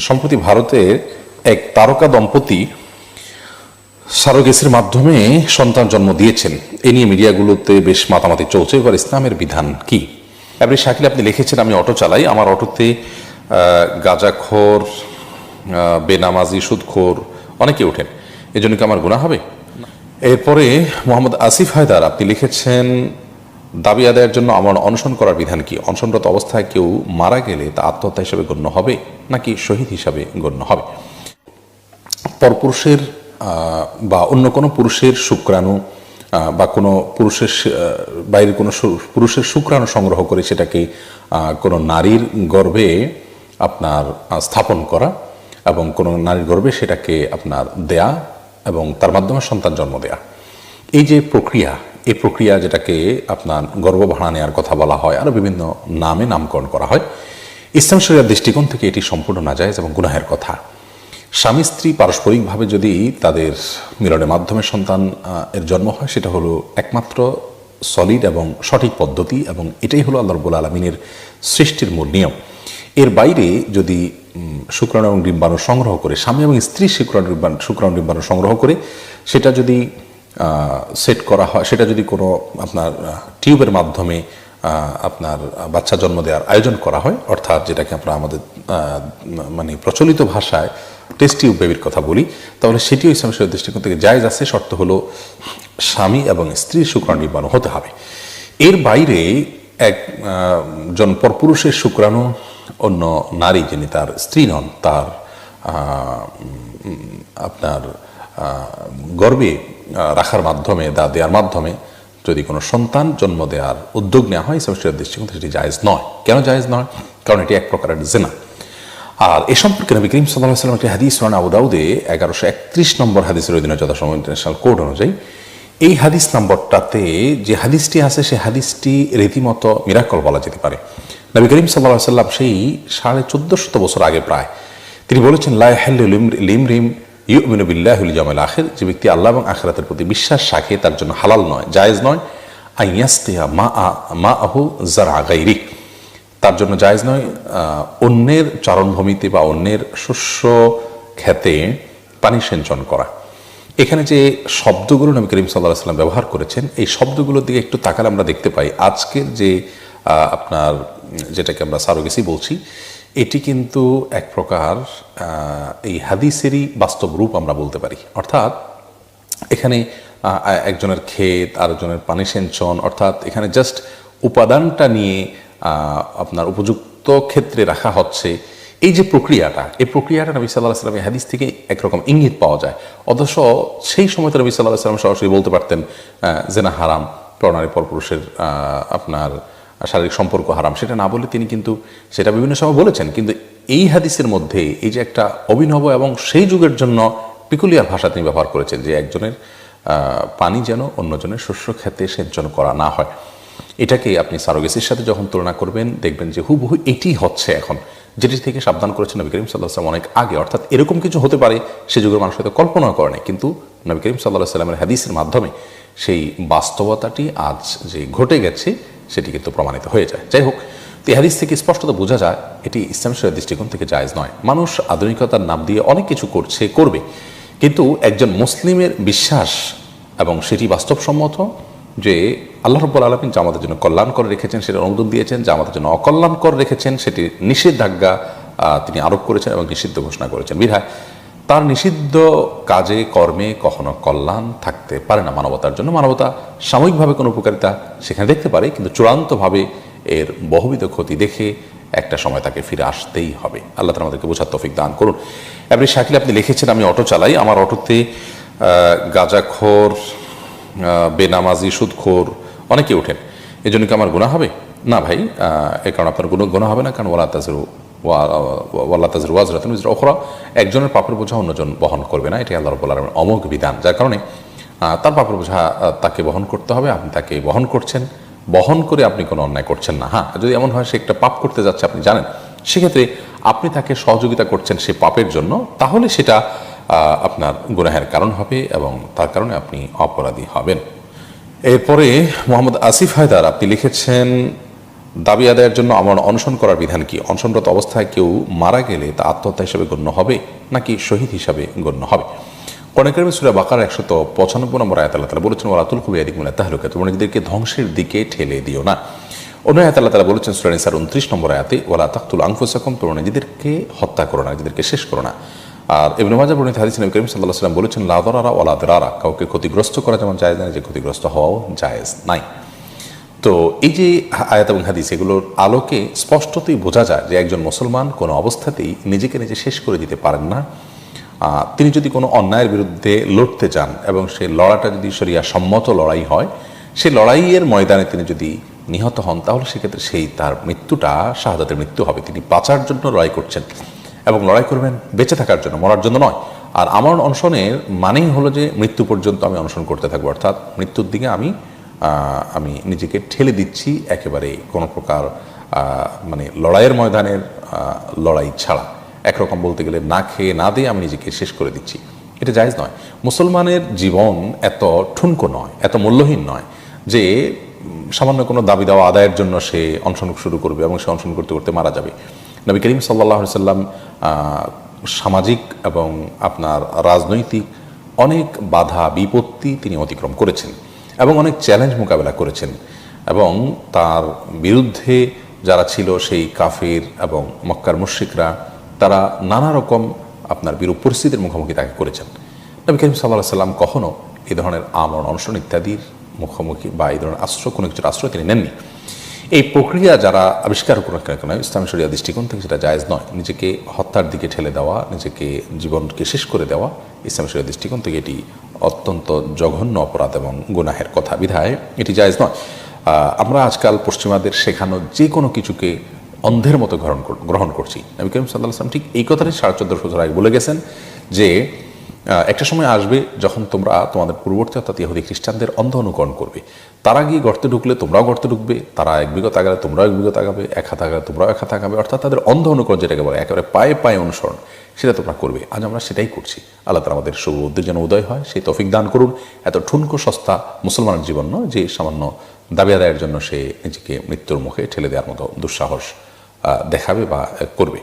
সম্প্রতি ভারতের এক তারকা দম্পতি সারোগেসের মাধ্যমে সন্তান জন্ম দিয়েছেন। এ নিয়ে মিডিয়াগুলোতে বেশ মাতামাতি চলছে। এবার ইসলামের বিধান কি? এবারে শাকিল আপনি লিখেছেন আমি অটো চালাই। আমার অটোতে গাঁজাখোর বেনামাজি সুদখোর অনেকে ওঠেন। এজন্য কি আমার গুণা হবে? এরপরে মোহাম্মদ আসিফ হায়দার আপনি লিখেছেন দাবি আদায়ের জন্য আমার অনশন করার বিধান কি? অনশনরত অবস্থায় কেউ মারা গেলে তা আত্মহত্যা হিসাবে গণ্য হবে নাকি শহীদ হিসাবে গণ্য হবে? পরপুরুষের বা অন্য কোনো পুরুষের শুক্রাণু বা কোনো পুরুষের বাইরের কোনো পুরুষের শুক্রাণু সংগ্রহ করে সেটাকে কোনো নারীর গর্ভে আপনার স্থাপন করা এবং কোনো নারীর গর্ভে সেটাকে আপনার দেয়া এবং তার মাধ্যমে সন্তান জন্ম দেয়া। এই যে প্রক্রিয়া এই প্রক্রিয়া যেটাকে আপনার গর্ব ভাড়া নেওয়ার কথা বলা হয়, আরও বিভিন্ন নামে নামকরণ করা হয়। ইসলাম শরিয়ার দৃষ্টিকোণ থেকে এটি সম্পূর্ণ নাজায়েজ এবং গুনাহের কথা। স্বামী, স্ত্রী পারস্পরিকভাবে যদি তাদের মিলনের মাধ্যমে সন্তান এর জন্ম হয়, সেটা হলো একমাত্র সলিড এবং সঠিক পদ্ধতি এবং এটাই হলো আল্লাহ রবুল আলমিনের সৃষ্টির মূল নিয়ম। এর বাইরে যদি শুক্রাণু এবং ডিম্বাণু সংগ্রহ করে, স্বামী এবং স্ত্রী শুক্রাণু, ডিম্বাণু শুক্রাণু, ডিম্বাণু সংগ্রহ করে, সেটা যদি সেট করা হয় সেটা যদি কোনো আপনার টিউবের মাধ্যমে আপনার বাচ্চা জন্ম দেওয়ার আয়োজন করা হয় অর্থাৎ যেটাকে আমরা আমাদের মানে প্রচলিত ভাষায় টেস্ট টিউব বেবির কথা বলি তাহলে সেটিও ইসলাম শরীয়ত দৃষ্টিকোণ থেকে জায়জ আছে শর্ত হলো স্বামী এবং স্ত্রীর শুক্রাণু নির্মাণ হতে হবে। এর বাইরে এক আহ, জন পরপুরুষের শুক্রাণু অন্য নারী যিনি তার স্ত্রী নন তার আপনার গর্বে রাখার মাধ্যমে দা দেওয়ার মাধ্যমে যদি কোনো সন্তান জন্ম দেওয়ার উদ্যোগ নেওয়া হয় ইসলাম শরীয়ত দৃষ্টিকোণ সেটি জায়েজ নয়। কেন জায়েজ নয়? কারণ এটি এক প্রকারের জেনা। আর এ সম্পর্কে নবী করিম সাল্লাহ সাল্লাম একটি হাদিস রানা আবুদাউদে এগারোশো একত্রিশ নম্বর হাদিসের অধীনে যথাসময় ইন্টারন্যাশনাল কোড অনুযায়ী, এই হাদিস নম্বরটাতে যে হাদিসটি আছে সেই হাদিসটি রীতিমতো মিরাকল বলা যেতে পারে। নবী করিম সাল্লাহ সাল্লাম সেই সাড়ে চোদ্দশত বছর আগে প্রায় তিনি বলেছেন লাইহাল্লিম লিম রিম ইউমিনু বিল্লাহুল জামাল আখের, যে ব্যক্তি আল্লাহ এবং আখেরাতের প্রতি বিশ্বাস রাখে, তার জন্য হালাল নয়, জায়েজ নয়। আইয়াস্তিয়া মা আ- মা আহু জারা গাইরিক তার জন্য জায়েজ নয় অন্যের চারণভূমিতে বা অন্যের শস্য খেতে পানি সেঞ্চন করা। এখানে যে শব্দগুলো নবী করিম সাল্লাহ সাল্লাম ব্যবহার করেছেন, এই শব্দগুলোর দিকে একটু তাকালে আমরা দেখতে পাই। আজকের যে আপনার, যেটাকে আমরা সারোগেসি বলছি এটি কিন্তু এক প্রকার এই হাদিসেরই বাস্তব রূপ আমরা বলতে পারি। অর্থাৎ এখানে একজনের ক্ষেত, আরেকজনের পানি সেঞ্চন অর্থাৎ এখানে জাস্ট উপাদানটা নিয়ে আপনার উপযুক্ত ক্ষেত্রে রাখা হচ্ছে। এই যে প্রক্রিয়াটা, এই প্রক্রিয়াটা নবী সাল্লাহ সাল্লামের হাদিস থেকে একরকম ইঙ্গিত পাওয়া যায়। অথচ সেই সময় তো নবী সাল্লাহ সাল্লাম সরাসরি বলতে পারতেন জেনা হারাম প্রণালী পরপুরুষের আপনার শারীরিক সম্পর্ক হারাম, সেটা না বলে তিনি কিন্তু সেটা বিভিন্ন সময় বলেছেন। কিন্তু এই হাদিসের মধ্যে এই যে একটা অভিনব এবং সেই যুগের জন্য পিকুলিয়ার ভাষা তিনি ব্যবহার করেছেন যে একজনের পানি যেন অন্যজনের শস্য খেতে সেচন করা না হয়। এটাকে আপনি সারোগেসির সাথে যখন তুলনা করবেন, দেখবেন যে হুবহু এটি হচ্ছে এখন, যেটি থেকে সাবধান করেছেন নবী করিম সাল্লাহ সাল্লাম অনেক আগে। অর্থাৎ এরকম কিছু হতে পারে সে যুগের মানুষ হয়তো কল্পনা করে নাই। কিন্তু নবী করিম সাল্লাহ সাল্লামের হাদিসের মাধ্যমে সেই বাস্তবতাটি আজ যে ঘটে গেছে সেটি কিন্তু প্রমাণিত হয়ে যায়। যাই হোক, তো হাদিস থেকে স্পষ্টত বোঝা যায়, এটি ইসলাম দৃষ্টিকোণ থেকে জায়েজ নয়। মানুষ আধুনিকতার নাম দিয়ে অনেক কিছু করছে, করবে। কিন্তু একজন মুসলিমের বিশ্বাস এবং সেটি বাস্তবসম্মত যে আল্লাহ রব্বুল আলমিন যা আমাদের জন্য কল্যাণকর রেখেছেন সেটা অনুমোদন দিয়েছেন, যা আমাদের জন্য অকল্যাণকর রেখেছেন সেটি নিষেধাজ্ঞা তিনি আরোপ করেছেন এবং নিষিদ্ধ ঘোষণা করেছেন। বিধায় তার নিষিদ্ধ কাজে, কর্মে কখনো কল্যাণ থাকতে পারে না মানবতার জন্য। মানবতা সাময়িকভাবে কোনো উপকারিতা সেখানে দেখতে পারে, কিন্তু চূড়ান্তভাবে এর বহুবিধ ক্ষতি দেখে একটা সময় তাকে ফিরে আসতেই হবে। আল্লাহ তালা আমাদেরকে বোঝার তফিক দান করুন। এবারে শাকিল, আপনি লিখেছেন, আমি অটো চালাই। আমার অটোতে গাঁজাখোর বেনামাজি, সুদখোর অনেকে ওঠেন। এই জন্য কি আমার গুণা হবে? না ভাই এই কারণে আপনার গুণ গুণা হবে না, কারণ ওলা তাজরু ওয়াল্লা তাজরু ওয়াজরাতুন উজরা ওখরা একজনের পাপের বোঝা অন্যজন বহন করবে না। এটি আল্লাহ রব্বুল আলমের অমোঘ বিধান। যার কারণে তার পাপের বোঝা তাকে বহন করতে হবে। আপনি তাকে বহন করছেন। বহন করে আপনি কোনো অন্যায় করছেন না। হ্যাঁ যদি এমন হয় সে একটা পাপ করতে যাচ্ছে, আপনি জানেন। সেক্ষেত্রে আপনি তাকে সহযোগিতা করছেন সে পাপের জন্য। তাহলে সেটা আপনার গুনাহের কারণ হবে এবং তার কারণে আপনি অপরাধী হবেন। এরপরে মোহাম্মদ আসিফ হায়দার, আপনি লিখেছেন দাবি আদায়ের জন্য আমার অনশন করার বিধান কি? অনশনরত অবস্থায় কেউ মারা গেলে তা আত্মহত্যা হিসাবে গণ্য হবে নাকি শহীদ হিসাবে গণ্য হবে? কনেকের সুরা বাকার একশত পঁচানব্বই নম্বর আয়াত আল্লাহ তালা বলেছেন ওরাতুল কবি আদিক মিলা তাহলুকা তোমরা নিজেদেরকে ধ্বংসের দিকে ঠেলে দিও না। অন্য আয়াত আল্লাহ তালা বলেছেন, সুরা নিসার উনত্রিশ নম্বর আয়াতে ওলা তাকতুল আংফুসাকুম তোমরা নিজেদেরকে হত্যা করো না, নিজেদেরকে শেষ করো না। আর ইবনে মাজাহ বর্ণিত হাদিস নবী করিম আলাইহি সাল্লাম বলেছেন, লা দারারা ওয়ালা কাউকে ক্ষতিগ্রস্ত করা যেমন জায়েজ নাই, যে ক্ষতিগ্রস্ত হওয়াও জায়েজ নাই। তো এই যে আয়াত এবং হাদিস, এগুলোর আলোকে স্পষ্টতই বোঝা যায় যে একজন মুসলমান কোনো অবস্থাতেই নিজেকে নিজে শেষ করে দিতে পারেন না। তিনি যদি কোনো অন্যায়ের বিরুদ্ধে লড়তে চান এবং সেই লড়াটা যদি শরিয়া সম্মত লড়াই হয় সেই লড়াইয়ের ময়দানে তিনি যদি নিহত হন, তাহলে সেক্ষেত্রে সেই তার মৃত্যুটা, শাহাদাতের মৃত্যু হবে। তিনি বাঁচার জন্য লড়াই করছেন এবং লড়াই করবেন বেঁচে থাকার জন্য, মরার জন্য নয়। আর আমার অনশনের মানেই হলো যে মৃত্যু পর্যন্ত আমি অনশন করতে থাকব, অর্থাৎ মৃত্যুর দিকে আমি আমি নিজেকে ঠেলে দিচ্ছি একেবারে কোনো প্রকার মানে লড়াইয়ের ময়দানের লড়াই ছাড়া। একরকম বলতে গেলে না খেয়ে না দিয়ে আমি নিজেকে শেষ করে দিচ্ছি। এটা জায়েজ নয়। মুসলমানের জীবন এত ঠুনকো নয়, এত মূল্যহীন নয় যে সামান্য কোনো দাবি দেওয়া আদায়ের জন্য সে অনশন শুরু করবে এবং সে অনশন করতে করতে মারা যাবে। নবী করিম সাল্লাহ সাল্লাম সামাজিক এবং আপনার রাজনৈতিক অনেক বাধা, বিপত্তি তিনি অতিক্রম করেছেন। এবং অনেক চ্যালেঞ্জ মোকাবেলা করেছেন। এবং তার বিরুদ্ধে যারা ছিল সেই কাফির এবং মক্কার মুশ্রিকরা, তারা নানা রকম আপনার বিরূপ পরিস্থিতির মুখোমুখি তাকে করেছেন। নবী করিম সাল্লাহ সাল্লাম কখনও এই ধরনের আমরণ অনশন ইত্যাদির মুখোমুখি বা এই ধরনের আশ্রয়, কোনো কিছুর আশ্রয় তিনি নেননি। এই প্রক্রিয়া যারা আবিষ্কার করুন কেন কেন, ইসলামী শরিয়া দৃষ্টিকোণ থেকে সেটা জায়েজ নয়। নিজেকে হত্যার দিকে ঠেলে দেওয়া, নিজেকে জীবনকে শেষ করে দেওয়া, ইসলামী শরিয়া দৃষ্টিকোণ থেকে এটি অত্যন্ত জঘন্য অপরাধ এবং গুনাহের কথা। বিধায় এটি জায়জ নয়। আমরা আজকাল পশ্চিমাদের শেখানো যে কোনো কিছুকে অন্ধের মতো গ্রহণ গ্রহণ করছি। নবী করিম সাল্লাহ আসলাম ঠিক এই কথাটি সাড়ে চোদ্দশো বছর আগে বলে গেছেন যে একটা সময় আসবে যখন তোমরা তোমাদের পূর্ববর্তী, অর্থাৎ ইহুদি খ্রিস্টানদের অন্ধ অনুকরণ করবে। তারা গিয়ে গর্তে ঢুকলে তোমরাও গর্তে ঢুকবে, তারা এক বিগত আগালে তোমরাও এক বিগত আগাবে, এক হাত আগালে তোমরাও এক হাত আগাবে, অর্থাৎ তাদের অন্ধ অনুকরণ যেটাকে বলে, একেবারে পায়ে পায়ে অনুসরণ, সেটা তোমরা করবে। আজ আমরা সেটাই করছি। আল্লাহ তালা আমাদের শুভ বুদ্ধির যেন উদয় হয়, সেই তফিক দান করুন। এত ঠুনকো সস্তা মুসলমানের জীবন নয়, যে সামান্য দাবি আদায়ের জন্য সে নিজেকে মৃত্যুর মুখে ঠেলে দেওয়ার মতো দুঃসাহস দেখাবে বা করবে।